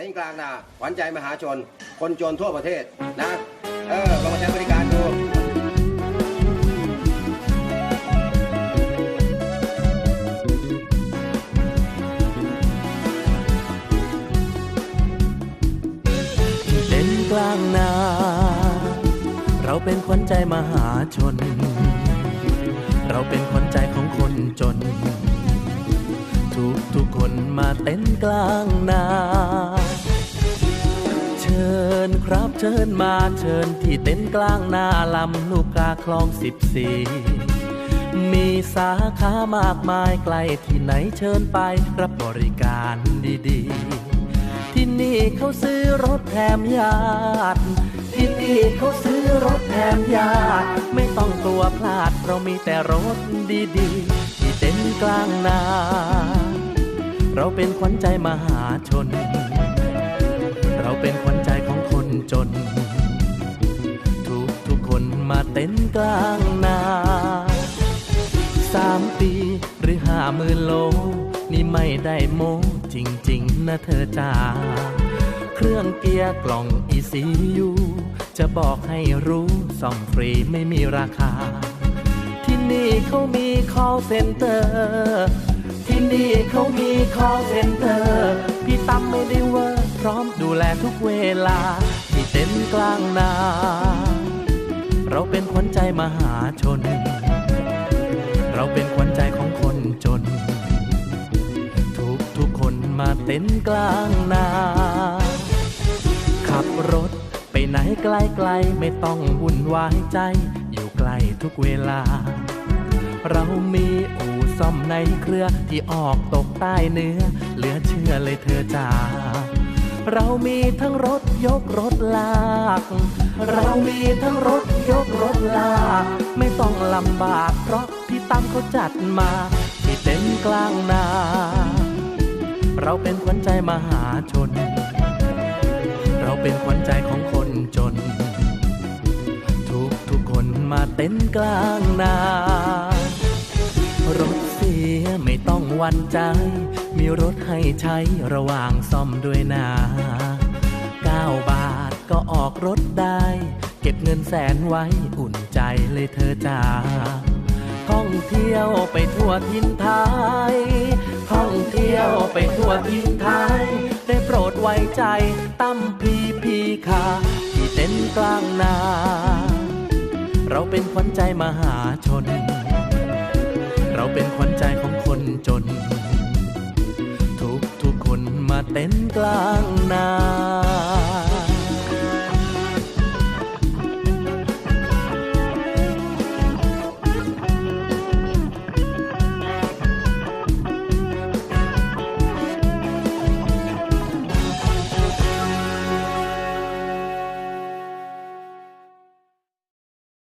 เต็นกลางนาขวัญใจมหาชน คนจนทั่วประเทศนะ เออลองมาใช้บริการดูเด่นกลางนา เราเป็นขวัญใจมหาชน เราเป็นขวัญใจของคนจน ทุกทุกคนมาเต้นกลางนา เชิญมาเชิญที่เต้นกลางนาลำลูกกาคลองสิบสี่มีสาขามากมายไกลที่ไหนเชิญไปรับบริการดีๆ ที่นี่เขาซื้อรถแถมญาติที่นี่เขาซื้อรถแถมญาติไม่ต้องกลัวพลาดเรามีแต่รถดีๆ ที่เต้นกลางนา เราเป็นขวัญใจมหาชน จน ทุกทุกคนมาเต้นกลางนาสามปีหรือห้าหมื่นโล นี่ไม่ได้โมจริง ๆ นะเธอจ้าเครื่องเกียร์กล่อง ECU จะบอกให้รู้ซ่อมฟรีไม่มีราคา ที่นี่เขามี call center ที่นี่เขามี call center พี่ตั้มไม่ได้เวอร์พร้อมดูแลทุกเวลา เต็นกลางนา เราเป็นขวัญใจมหาชน เราเป็นขวัญใจของคนจน ทุกทุกคนมาเต็นกลางนา ขับรถไปไหนไกลๆไม่ต้องวุ่นวายใจ อยู่ใกล้ทุกเวลา เรามีอู่ซ่อมในเครือที่ออกตกใต้เนื้อ เหลือเชื่อเลยเธอจ้า เรามีทั้งรถยกรถลาก เรามีทั้งรถยกรถลาก ไม่ต้องลำบากเพราะพี่ตั้มเขาจัดมาที่เต็นกลางนา เราเป็นขวัญใจมหาชน เราเป็นขวัญใจของคนจน ทุกทุกคนมาเต้นกลางนา วันใจ มีรถให้ใช้ระหว่างซ่อมด้วยนา9บาทก็ออกรถได้ เก็บเงินแสนไว้อุ่นใจเลยเธอจ้าท่องเที่ยวไปทั่วทินไทย ท่องเที่ยวไปทั่วทินไทย ได้โปรดไว้ใจตั้มพีพีคาที่เต้นกลางนา เราเป็นขวัญใจมหาชน เราเป็นขวัญ เต้นกลางนา